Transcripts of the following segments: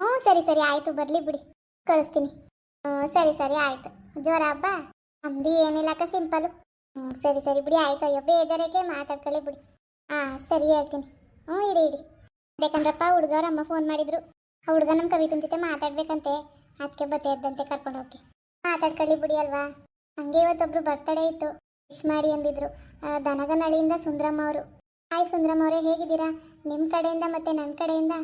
ಹ್ಞೂ, ಸರಿ ಸರಿ, ಆಯಿತು, ಬರಲಿ ಬಿಡಿ, ಕಳಿಸ್ತೀನಿ. ಹ್ಞೂ, ಸರಿ ಸರಿ, ಆಯಿತು. ಜೋರ ಹಬ್ಬ? ಅಂಬಿ ಏನಿಲ್ಲ ಅಕ್ಕ ಸಿಂಪಲು ಹ್ಞೂ, ಸರಿ ಸರಿ, ಬಿಡಿ, ಆಯಿತು. ಅಯ್ಯೋ ಬೇಜಾರಕ್ಕೆ ಮಾತಾಡ್ಕೊಳ್ಳಿ ಬಿಡಿ. ಹಾಂ, ಸರಿ, ಹೇಳ್ತೀನಿ. ಹ್ಞೂ, ಇಡಿ ಇಡಿ. ಬೇಕಂದ್ರಪ್ಪ ಹುಡುಗವ್ರ ಅಮ್ಮ ಫೋನ್ ಮಾಡಿದ್ರು. ಆ ಹುಡುಗ ನಮ್ಮ ಕವಿತನ ಜೊತೆ ಮಾತಾಡ್ಬೇಕಂತೆ. ಅದಕ್ಕೆ ಬತ್ತೆ ಇದ್ದಂತೆ ಕರ್ಕೊಂಡು ಹೋಗಿ. ಮಾತಾಡ್ಕೊಳ್ಳಿ ಬಿಡಿ ಅಲ್ವಾ? ಹಂಗೆ ಇವತ್ತೊಬ್ರು ಬರ್ತಡೇ ಇತ್ತು. ವಿಶ್ ಮಾಡಿ ಅಂದಿದ್ರು. ದನದ ನಳಿಯಿಂದ ಸುಂದ್ರಮ್ಮ ಅವರು. ಹಾಯ್ ಸುಂದ್ರಮ್ಮ ಅವರೇ, ಹೇಗಿದ್ದೀರಾ? ನಿಮ್ಮ ಕಡೆಯಿಂದ ಮತ್ತು ನನ್ನ ಕಡೆಯಿಂದ?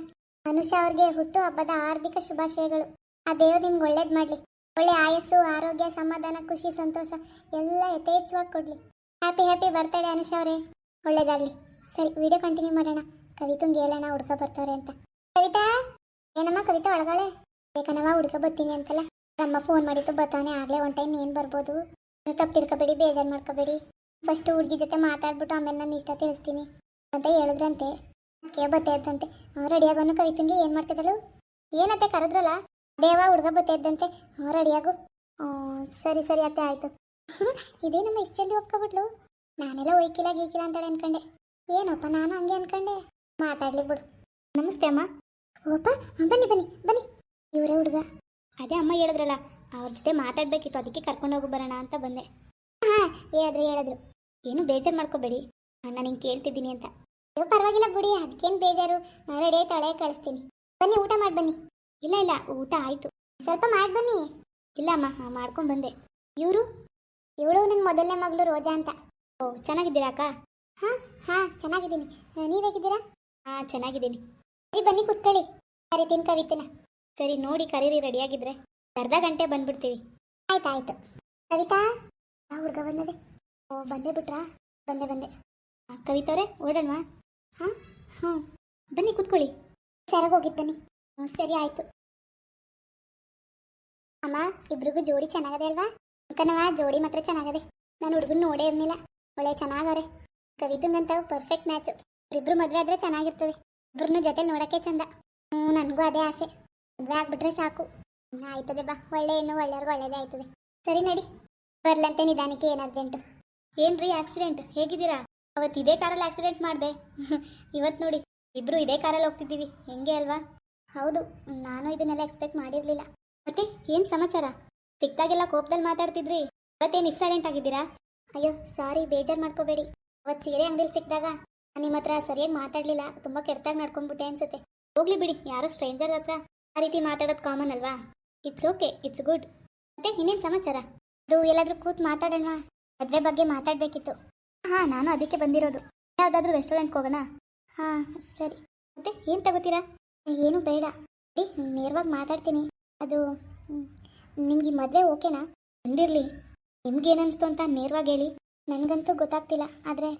ಅನುಷಾ ಅವ್ರಿಗೆ ಹುಟ್ಟು ಹಬ್ಬದ ಹಾರ್ದಿಕ ಶುಭಾಶಯಗಳು. ಆ ದೇವ್ರು ನಿಮ್ಗೆ ಒಳ್ಳೇದು ಮಾಡಲಿ. ಒಳ್ಳೆ ಆಯಸ್ಸು, ಆರೋಗ್ಯ, ಸಮಾಧಾನ, ಖುಷಿ, ಸಂತೋಷ ಎಲ್ಲ ಯಥೇಚ್ಛವಾಗಿ ಕೊಡಲಿ. ಹ್ಯಾಪಿ ಹ್ಯಾಪಿ ಬರ್ತಡೇ ಅನುಷಾ ಅವರೇ. ಒಳ್ಳೇದಾಗಲಿ. ಸರಿ ವಿಡಿಯೋ ಕಂಟಿನ್ಯೂ ಮಾಡೋಣ. ಕವಿತಂಗೆ ಹೇಳೋಣ ಹುಡ್ಕ ಬರ್ತಾರೆ ಅಂತ. ಕವಿತಾ? ಏನಮ್ಮ ಕವಿತಾ ಒಳಗಳೆ? ಬೇಕನವ ಹುಡ್ಕ ಬರ್ತೀನಿ ಅಂತಲ್ಲ. ನಮ್ಮ ಫೋನ್ ಮಾಡಿದ್ದು ಬರ್ತಾನೆ ಆಗಲೇ ಒನ್ ಟೈಮ್ ಏನು ಬರ್ಬೋದು? ತಪ್ಪು ತಿಳ್ಕೊಬೇಡಿ ಬೇಜಾರು ಮಾಡ್ಕೋಬೇಡಿ. ಫಸ್ಟ್ ಹುಡುಗಿ ಜೊತೆ ಮಾತಾಡ್ಬಿಟ್ಟು ಆಮೇಲೆ ನಾನು ಇಷ್ಟ ತಿಳಿಸ್ತೀನಿ. ಅಂತ ಹೇಳಿದ್ರಂತೆ. ಕೇ ಬತ್ತೆ ಇದ್ದಂತೆ ರೆಡಿಯಾಗೋನು ಕವಿತಂಗೆ, ಏನು ಮಾಡ್ತಿದ್ದಳು? ಏನತ್ತೆ ಕರೆದ್ರಲ್ಲ? ದೇವ ಹುಡುಗ ಬತ್ತೆ ಇದ್ದಂತೆ. ರೆಡಿಯಾಗು ಸರಿ ಸರಿ ಅತ್ತೆ, ಆಯಿತು. ಇದೇನಮ್ಮ ಇಷ್ಟು ಜಲ್ದಿ ಒಪ್ಕೊಬಿಟ್ಲು. ನಾನೆಲ್ಲ ಒಯ್ಕಿಲ್ಲ, ಗೀಕಿಲ್ಲ ಅಂತಾಳೆ ಅನ್ಕಂಡೆ. ಏನಪ್ಪ, ನಾನು ಹಂಗೆ ಅನ್ಕಂಡೆ. ಮಾತಾಡ್ಲಿ ಬಿಡು. ನಮಸ್ತೆ ಅಮ್ಮ. ಓಪ ಬನ್ನಿ ಬನ್ನಿ ಬನ್ನಿ. ಇವರೇ ಹುಡುಗ. ಅದೇ ಅಮ್ಮ ಹೇಳಿದ್ರಲ್ಲ, ಅವ್ರ ಜೊತೆ ಮಾತಾಡ್ಬೇಕಿತ್ತು, ಅದಕ್ಕೆ ಕರ್ಕೊಂಡು ಹೋಗಿ ಬರೋಣ ಅಂತ ಬಂದೆ. ಹಾಂ, ಹೇಳಿದ್ರು ಹೇಳಿದ್ರು. ಏನು ಬೇಜಾರು ಮಾಡ್ಕೋಬೇಡಿ. ನಾನು ಹಿಂಗೆ ಕೇಳ್ತಿದ್ದೀನಿ ಅಂತ. ಅಯ್ಯೋ, ಪರವಾಗಿಲ್ಲ ಬಿಡಿ ಅದಕ್ಕೇನು ಬೇಜಾರು? ರೆಡಿ ತಳೆ ಕಳಿಸ್ತೀನಿ. ಬನ್ನಿ, ಊಟ ಮಾಡಿ ಬನ್ನಿ. ಇಲ್ಲ ಇಲ್ಲ, ಊಟ ಆಯಿತು. ಸ್ವಲ್ಪ ಮಾಡಿ ಬನ್ನಿ. ಇಲ್ಲ ಅಮ್ಮ ಮಾಡ್ಕೊಂಡು ಬಂದೆ. ಇವರು? ಇವಳು ನನ್ನ ಮೊದಲನೇ ಮಗಳು ರೋಜಾ ಅಂತ. ಓ, ಚೆನ್ನಾಗಿದ್ದೀರಾ ಅಕ್ಕ? ಹಾಂ ಹಾಂ, ಚೆನ್ನಾಗಿದ್ದೀನಿ. ನೀವು ಹೇಗಿದ್ದೀರಾ? ಹಾಂ, ಚೆನ್ನಾಗಿದ್ದೀನಿ. ಸರಿ, ಬನ್ನಿ, ಕುತ್ಕೊಳ್ಳಿ. ತಿನ್ ಕವಿತನ. ಸರಿ, ನೋಡಿ, ಕರೀರಿ, ರೆಡಿಯಾಗಿದ್ರೆ. ಅರ್ಧ ಗಂಟೆ ಬಂದ್ಬಿಡ್ತೀವಿ. ಆಯ್ತು ಆಯ್ತು. ಕವಿತಾ? ಆ ಹುಡುಗ ಬಂದದೆ. ಓ, ಬಂದೇ ಬಿಟ್ರಾ? ಬಂದೆ ಬಂದೆ. ಕವಿತವ್ರೆ ಓಡೋಣವಾ ಹಾಂ? ಹ್ಞೂ ಬನ್ನಿ, ಕೂತ್ಕೊಳ್ಳಿ. ಸರಿಯಾಗಿ ಹೋಗಿದ್ದು ಬನ್ನಿ. ಹ್ಞೂ ಸರಿ ಆಯಿತು. ಅಮ್ಮ, ಇಬ್ರಿಗೂ ಜೋಡಿ ಚೆನ್ನಾಗದೆ ಅಲ್ವಾ? ಅಕ್ಕನವ ಜೋಡಿ ಮಾತ್ರ ಚೆನ್ನಾಗದೆ. ನಾನು ಹುಡುಗನ ನೋಡೇ ಇರ್ಲಿಲ್ಲ. ಒಳ್ಳೆ ಚೆನ್ನಾಗವ್ರೆ. ಕವಿತಂಗಂತ ಪರ್ಫೆಕ್ಟ್ ಮ್ಯಾಚು ಇಬ್ರು ಮದುವೆ ಆದ್ರೆ ಚೆನ್ನಾಗಿರ್ತದೆ. ಇಬ್ರನ್ನೂ ಜೊತೆ ನೋಡೋಕ್ಕೆ ಚಂದ. ಹ್ಞೂ ನನಗೂ ಅದೇ ಆಸೆ. ಮದುವೆ ಆಗ್ಬಿಟ್ರೆ ಸಾಕು. ಆಯ್ತದೆ ಬಾ. ಒಳ್ಳೆ ಹೆಣ್ಣು, ಒಳ್ಳೆಯವ್ರಿಗೆ ಒಳ್ಳೇದೇ ಆಯ್ತದೆ. ಸರಿ ನಡಿ. ಬರ್ಲಂತೆ ನಿಧಾನಕ್ಕೆ, ಏನು ಅರ್ಜೆಂಟು ಏನ್ರಿ ಆಕ್ಸಿಡೆಂಟ್ ಹೇಗಿದ್ದೀರಾ? ಅವತ್ತು ಇದೇ ಕಾರಲ್ಲಿ ಆಕ್ಸಿಡೆಂಟ್ ಮಾಡಿದೆ. ಇವತ್ತು ನೋಡಿ, ಇಬ್ರು ಇದೇ ಕಾರಲ್ಲಿ ಹೋಗ್ತಿದ್ದೀವಿ. ಹೆಂಗೆ ಅಲ್ವಾ? ಹೌದು, ನಾನು ಇದನ್ನೆಲ್ಲ ಎಕ್ಸ್ಪೆಕ್ಟ್ ಮಾಡಿರಲಿಲ್ಲ. ಮತ್ತೆ ಏನು ಸಮಾಚಾರ? ಸಿಕ್ತಾಗೆಲ್ಲ ಕೋಪದಲ್ಲಿ ಮಾತಾಡ್ತಿದ್ರಿ. ಇವತ್ತೇನು ಸೈಲೆಂಟ್ ಆಗಿದ್ದೀರಾ? ಅಯ್ಯೋ ಸಾರಿ ಬೇಜಾರು ಮಾಡ್ಕೋಬೇಡಿ. ಅವತ್ತು ಸೀರೆ ಅಂಗಡಿಲಿ ಸಿಕ್ಕಿದಾಗ ನಿಮ್ಮ ಹತ್ರ ಸರಿಯಾಗಿ ಮಾತಾಡಲಿಲ್ಲ. ತುಂಬ ಕೆಡ್ತಾಗಿ ನಡ್ಕೊಂಡ್ಬಿಟ್ಟೆ ಅನ್ಸುತ್ತೆ. ಹೋಗ್ಲಿ ಬಿಡಿ, ಯಾರೋ ಸ್ಟ್ರೇಂಜರ್ ಹತ್ರ ಆ ರೀತಿ ಮಾತಾಡೋದು ಕಾಮನ್ ಅಲ್ವಾ? ಇಟ್ಸ್ ಓಕೆ ಇಟ್ಸ್ ಗುಡ್ ಮತ್ತೆ ಇನ್ನೇನು ಸಮಾಚಾರ? ಅದು ಎಲ್ಲಾದರೂ ಕೂತು ಮಾತಾಡೋಣ. ಮದುವೆ ಬಗ್ಗೆ ಮಾತಾಡಬೇಕಿತ್ತು. ಹಾಂ, ನಾನು ಅದಕ್ಕೆ ಬಂದಿರೋದು. ಯಾವುದಾದ್ರೂ ರೆಸ್ಟೋರೆಂಟ್ಗೆ ಹೋಗೋಣ? ಹಾಂ, ಸರಿ. ಮತ್ತೆ ಏನು ತಗೋತೀರಾ? ಏನು ಬೇಡ. ಏ, ನೇರವಾಗಿ ಮಾತಾಡ್ತೀನಿ. ಅದು ನಿಮ್ಗೆ ಮದುವೆ ಓಕೆನಾ? ಬಂದಿರಲಿ. ನಿಮ್ಗೇನನ್ನಿಸ್ತು ಅಂತ ನೇರವಾಗಿ ಹೇಳಿ. ನನಗಂತೂ ಗೊತ್ತಾಗ್ತಿಲ್ಲ, ಆದರೆ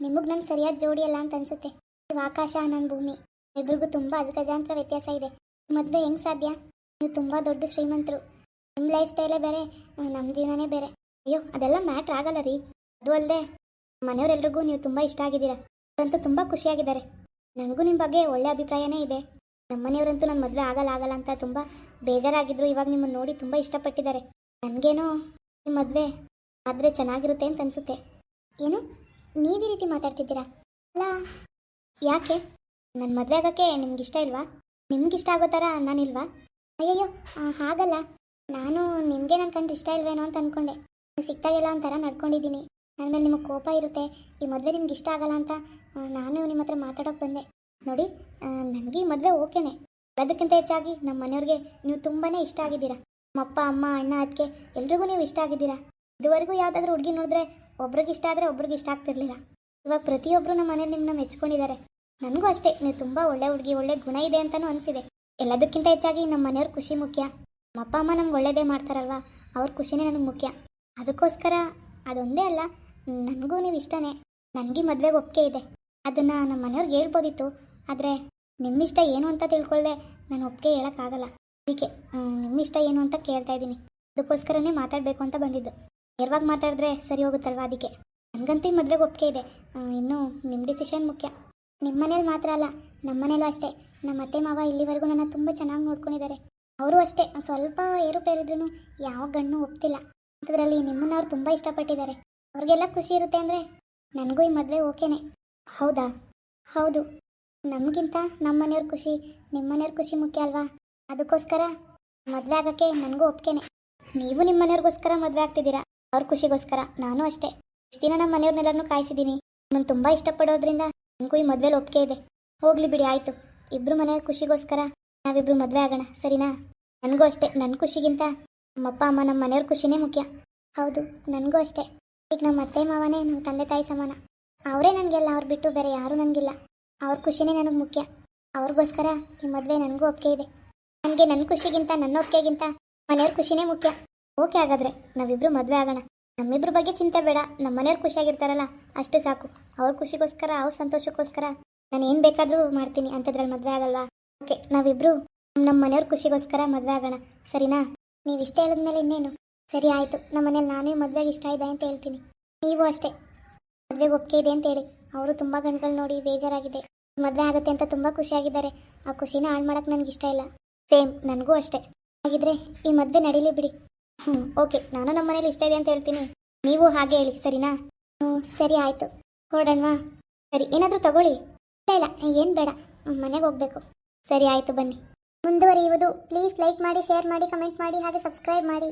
ನಿಮಗೆ ನನ್ನ ಸರಿಯಾದ ಜೋಡಿ ಅಲ್ಲ ಅಂತ ಅನ್ಸುತ್ತೆ. ನೀವು ಆಕಾಶ ನನ್ನ ಭೂಮಿ, ಇಬ್ರಿಗೂ ತುಂಬ ಅಜಗಜಾಂತರ ವ್ಯತ್ಯಾಸ ಇದೆ. ಮದುವೆ ಹೆಂಗೆ ಸಾಧ್ಯ? ನೀವು ತುಂಬ ದೊಡ್ಡ ಶ್ರೀಮಂತರು. ನಿಮ್ಮ ಲೈಫ್ ಸ್ಟೈಲೇ ಬೇರೆ ನಮ್ಮ ಜೀವನನೇ ಬೇರೆ. ಅಯ್ಯೋ, ಅದೆಲ್ಲ ಮ್ಯಾಟ್ರ್ ಆಗಲ್ಲ ರೀ. ಅದು ಅಲ್ಲದೆ ಮನೆಯವರೆಲ್ರಿಗೂ ನೀವು ತುಂಬ ಇಷ್ಟ ಆಗಿದ್ದೀರಾ? ಅವರಂತೂ ತುಂಬ ಖುಷಿಯಾಗಿದ್ದಾರೆ. ನನಗೂ ನಿಮ್ಮ ಬಗ್ಗೆ ಒಳ್ಳೆ ಅಭಿಪ್ರಾಯನೇ ಇದೆ. ನಮ್ಮ ಮನೆಯವರಂತೂ ನನ್ನ ಮದುವೆ ಆಗಲ್ಲ ಆಗಲ್ಲ ಅಂತ ತುಂಬ ಬೇಜಾರಾಗಿದ್ರು. ಇವಾಗ ನಿಮ್ಮನ್ನು ನೋಡಿ ತುಂಬ ಇಷ್ಟಪಟ್ಟಿದ್ದಾರೆ. ನನಗೇನೋ ನಿಮ್ಮ ಮದುವೆ ಆದರೆ ಚೆನ್ನಾಗಿರುತ್ತೆ ಅಂತ ಅನಿಸುತ್ತೆ. ಏನು? ನೀವು ಈ ರೀತಿ ಮಾತಾಡ್ತಿದ್ದೀರಾ? ಅಲ್ಲ, ಯಾಕೆ? ನನ್ನ ಮದುವೆ ಆಗೋಕ್ಕೆ ನಿಮ್ಗೆ ಇಷ್ಟ ಇಲ್ವಾ? ನಿಮ್ಗೆ ಇಷ್ಟ ಆಗೋ ಥರ ನಾನಿಲ್ವಾ ಅಯ್ಯಯ್ಯೋ ಹಾಗಲ್ಲ. ನಾನು ನಿಮಗೆ ನನ್ನ ಕಂಡು ಇಷ್ಟ ಇಲ್ವೇನೋ ಅಂತ ಅಂದ್ಕೊಂಡೆ ನೀವು ಸಿಕ್ತಾಗೆಲ್ಲ ಒಂಥರ ನಡ್ಕೊಂಡಿದ್ದೀನಿ. ನನ್ನ ಮೇಲೆ ನಿಮಗೆ ಕೋಪ ಇರುತ್ತೆ, ಈ ಮದುವೆ ನಿಮ್ಗೆ ಇಷ್ಟ ಆಗಲ್ಲ ಅಂತ ನಾನು ನಿಮ್ಮ ಹತ್ರ ಮಾತಾಡೋಕೆ ಬಂದೆ. ನೋಡಿ ನನಗೆ ಈ ಮದುವೆ ಓಕೆನೆ. ಅದಕ್ಕಿಂತ ಹೆಚ್ಚಾಗಿ ನಮ್ಮ ಮನೆಯವ್ರಿಗೆ ನೀವು ತುಂಬಾ ಇಷ್ಟ ಆಗಿದ್ದೀರಾ. ನಮ್ಮ ಅಪ್ಪ, ಅಮ್ಮ, ಅಣ್ಣ ಅದಕ್ಕೆ ಎಲ್ರಿಗೂ ನೀವು ಇಷ್ಟ ಆಗಿದ್ದೀರಾ. ಇದುವರೆಗೂ ಯಾವುದಾದ್ರೂ ಹುಡುಗಿ ನೋಡಿದ್ರೆ ಒಬ್ರಿಗೆ ಇಷ್ಟ ಆದರೆ ಒಬ್ರಿಗೆ ಇಷ್ಟ ಆಗ್ತಿರ್ಲಿಲ್ಲ. ಇವಾಗ ಪ್ರತಿಯೊಬ್ಬರು ನಮ್ಮ ಮನೇಲಿ ನಿಮ್ಮನ್ನ ಮೆಚ್ಕೊಂಡಿದ್ದಾರೆ. ನನಗೂ ಅಷ್ಟೇ, ನೀವು ತುಂಬ ಒಳ್ಳೆ ಹುಡುಗಿ, ಒಳ್ಳೆ ಗುಣ ಇದೆ ಅಂತಲೂ ಅನಿಸಿದೆ. ಎಲ್ಲದಕ್ಕಿಂತ ಹೆಚ್ಚಾಗಿ ನಮ್ಮ ಮನೆಯವ್ರ ಖುಷಿ ಮುಖ್ಯ. ನಮ್ಮ ಅಪ್ಪ, ಅಮ್ಮ ನಮ್ಗೆ ಒಳ್ಳೇದೇ ಮಾಡ್ತಾರಲ್ವಾ, ಅವ್ರ ಖುಷಿನೇ ನನಗೆ ಮುಖ್ಯ. ಅದಕ್ಕೋಸ್ಕರ ಅದೊಂದೇ ಅಲ್ಲ ನನಗೂ ನೀವು ಇಷ್ಟನೇ. ನನಗೆ ಮದುವೆಗೆ ಒಪ್ಪಿಗೆ ಇದೆ. ಅದನ್ನು ನಮ್ಮ ಮನೆಯವ್ರಿಗೆ ಹೇಳ್ಬೋದಿತ್ತು. ಆದರೆ ನಿಮ್ಮಿಷ್ಟ ಏನು ಅಂತ ತಿಳ್ಕೊಳ್ದೆ ನಾನು ಒಪ್ಪಿಗೆ ಹೇಳೋಕ್ಕಾಗಲ್ಲ. ಅದಕ್ಕೆ ನಿಮ್ಮ ಇಷ್ಟ ಏನು ಅಂತ ಕೇಳ್ತಾ ಇದ್ದೀನಿ. ಅದಕ್ಕೋಸ್ಕರನೇ ಮಾತಾಡಬೇಕು ಅಂತ ಬಂದಿದ್ದು. ನೇರವಾಗಿ ಮಾತಾಡಿದ್ರೆ ಸರಿ ಹೋಗುತ್ತಲ್ವ ಅದಕ್ಕೆ. ನನಗಂತೂ ಮದುವೆಗೆ ಒಪ್ಪಿಗೆ ಇದೆ. ಇನ್ನೂ ನಿಮ್ಮ ಡಿಸಿಷನ್ ಮುಖ್ಯ. ನಿಮ್ಮ ಮನೇಲಿ ಮಾತ್ರ ಅಲ್ಲ ನಮ್ಮ ಮನೇಲೂ ಅಷ್ಟೇ. ನಮ್ಮ ಅತ್ತೆ ಮಾವ ಇಲ್ಲಿವರೆಗೂ ನನ್ನ ತುಂಬ ಚೆನ್ನಾಗಿ ನೋಡ್ಕೊಂಡಿದ್ದಾರೆ. ಅವರು ಅಷ್ಟೇ. ಸ್ವಲ್ಪ ಏರುಪೇರಿದ್ರು ಯಾವ ಗಣ್ಣು ಒಪ್ತಿಲ್ಲ. ಅಂಥದ್ರಲ್ಲಿ ನಿಮ್ಮನ್ನ ಅವ್ರು ತುಂಬ ಇಷ್ಟಪಟ್ಟಿದ್ದಾರೆ. ಅವ್ರಿಗೆಲ್ಲ ಖುಷಿ ಇರುತ್ತೆ ಅಂದರೆ ನನಗೂ ಈ ಮದುವೆ ಓಕೆನೆ. ಹೌದಾ? ಹೌದು. ನಮಗಿಂತ ನಮ್ಮ ಮನೆಯವ್ರ ಖುಷಿ ನಿಮ್ಮ ಮನೆಯವ್ರ ಖುಷಿ ಮುಖ್ಯ ಅಲ್ವಾ? ಅದಕ್ಕೋಸ್ಕರ ಮದುವೆ ಆಗೋಕ್ಕೆ ನನಗೂ ಒಪ್ಕೆನೆ ನೀವು ನಿಮ್ಮ ಮನೆಯವ್ರಿಗೋಸ್ಕರ ಮದುವೆ ಆಗ್ತಿದ್ದೀರಾ? ಅವ್ರ ಖುಷಿಗೋಸ್ಕರ, ನಾನು ಅಷ್ಟೇ. ಇಷ್ಟು ದಿನ ನಮ್ಮ ಮನೆಯವ್ರನ್ನೆಲ್ಲರನ್ನೂ ಕಾಯಿಸಿದ್ದೀನಿ. ನಾನು ತುಂಬ ಇಷ್ಟಪಡೋದ್ರಿಂದ ನನಗೂ ಈ ಮದುವೆಲಿ ಒಪ್ಪಿಗೆ ಇದೆ. ಹೋಗ್ಲಿ ಬಿಡಿ, ಆಯಿತು. ಇಬ್ಬರು ಮನೆಯ ಖುಷಿಗೋಸ್ಕರ ನಾವಿಬ್ರು ಮದುವೆ ಆಗೋಣ, ಸರಿನಾ? ನನಗೂ ಅಷ್ಟೇ. ನನ್ನ ಖುಷಿಗಿಂತ ನಮ್ಮಪ್ಪ ಅಮ್ಮ ನಮ್ಮ ಮನೆಯವ್ರ ಖುಷಿನೇ ಮುಖ್ಯ. ಹೌದು, ನನಗೂ ಅಷ್ಟೇ. ಈಗ ನಮ್ಮ ಅತ್ತೆ ಮಾವನೇ ನಮ್ಮ ತಂದೆ ತಾಯಿ ಸಮಾನ. ಅವರೇ ನನಗೆಲ್ಲ, ಅವ್ರು ಬಿಟ್ಟು ಬೇರೆ ಯಾರೂ ನನಗಿಲ್ಲ. ಅವ್ರ ಖುಷಿನೇ ನನಗೆ ಮುಖ್ಯ. ಅವ್ರಿಗೋಸ್ಕರ ಈ ಮದುವೆ ನನಗೂ ಒಪ್ಪಿಗೆ ಇದೆ. ನನಗೆ ನನ್ನ ಖುಷಿಗಿಂತ ನನ್ನ ಒಪ್ಪಿಗೆಗಿಂತ ಮನೆಯವ್ರ ಖುಷಿನೇ ಮುಖ್ಯ. ಓಕೆ ಹಾಗಾದ್ರೆ ನಾವಿಬ್ಬರು ಮದುವೆ ಆಗೋಣ. ನಮ್ಮಿಬ್ರ ಬಗ್ಗೆ ಚಿಂತೆ ಬೇಡ. ನಮ್ಮ ಮನೆಯವ್ರು ಖುಷಿಯಾಗಿರ್ತಾರಲ್ಲ, ಅಷ್ಟು ಸಾಕು. ಅವ್ರ ಖುಷಿಗೋಸ್ಕರ, ಅವ್ರ ಸಂತೋಷಕ್ಕೋಸ್ಕರ ನಾನು ಏನು ಬೇಕಾದರೂ ಮಾಡ್ತೀನಿ. ಅಂಥದ್ರಲ್ಲಿ ಮದುವೆ ಆಗಲ್ವಾ? ಓಕೆ ನಾವಿಬ್ಬರು ನಮ್ಮ ಮನೆಯವ್ರ ಖುಷಿಗೋಸ್ಕರ ಮದುವೆ ಆಗೋಣ. ಸರಿನಾ? ನೀವು ಇಷ್ಟ ಹೇಳಿದ್ಮೇಲೆ ಇನ್ನೇನು? ಸರಿ ಆಯಿತು ನಮ್ಮ ಮನೇಲಿ ನಾನೇ ಮದುವೆಗೆ ಇಷ್ಟ ಇದೆ ಅಂತ ಹೇಳ್ತೀನಿ. ನೀವು ಅಷ್ಟೇ. ಮದುವೆಗೆ ಒಪ್ಪಿಗೆ ಇದೆ ಅಂತ ಹೇಳಿ. ಅವರು ತುಂಬ ಗಂಡುಗಳು ನೋಡಿ ಬೇಜಾರಾಗಿದೆ. ಮದುವೆ ಆಗುತ್ತೆ ಅಂತ ತುಂಬ ಖುಷಿಯಾಗಿದ್ದಾರೆ. ಆ ಖುಷಿನ ಹಾಳು ಮಾಡೋಕ್ಕೆ ನನಗೆ ಇಷ್ಟ ಇಲ್ಲ. ಸೇಮ್, ನನಗೂ ಅಷ್ಟೇ. ಹಾಗಿದ್ರೆ ಈ ಮದುವೆ ನಡೀಲಿ ಬಿಡಿ. ಹ್ಞೂ ಓಕೆ, ನಾನು ನಮ್ಮ ಮನೇಲಿ ಇಷ್ಟ ಇದೆ ಅಂತ ಹೇಳ್ತೀನಿ. ನೀವು ಹಾಗೆ ಹೇಳಿ, ಸರಿನಾ? ಹ್ಞೂ ಸರಿ ಆಯಿತು. ಹೊರಡೋಣವಾ ಸರಿ, ಏನಾದರೂ ತಗೊಳ್ಳಿ. ಇಲ್ಲ ಇಲ್ಲ, ಏನು ಬೇಡ. ಮನೆಗೆ ಹೋಗಬೇಕು. ಸರಿ ಆಯಿತು ಬನ್ನಿ. ಮುಂದುವರಿಯುವುದು, ಪ್ಲೀಸ್ ಲೈಕ್ ಮಾಡಿ, ಶೇರ್ ಮಾಡಿ, ಕಮೆಂಟ್ ಮಾಡಿ, ಹಾಗೆ ಸಬ್ಸ್ಕ್ರೈಬ್ ಮಾಡಿ.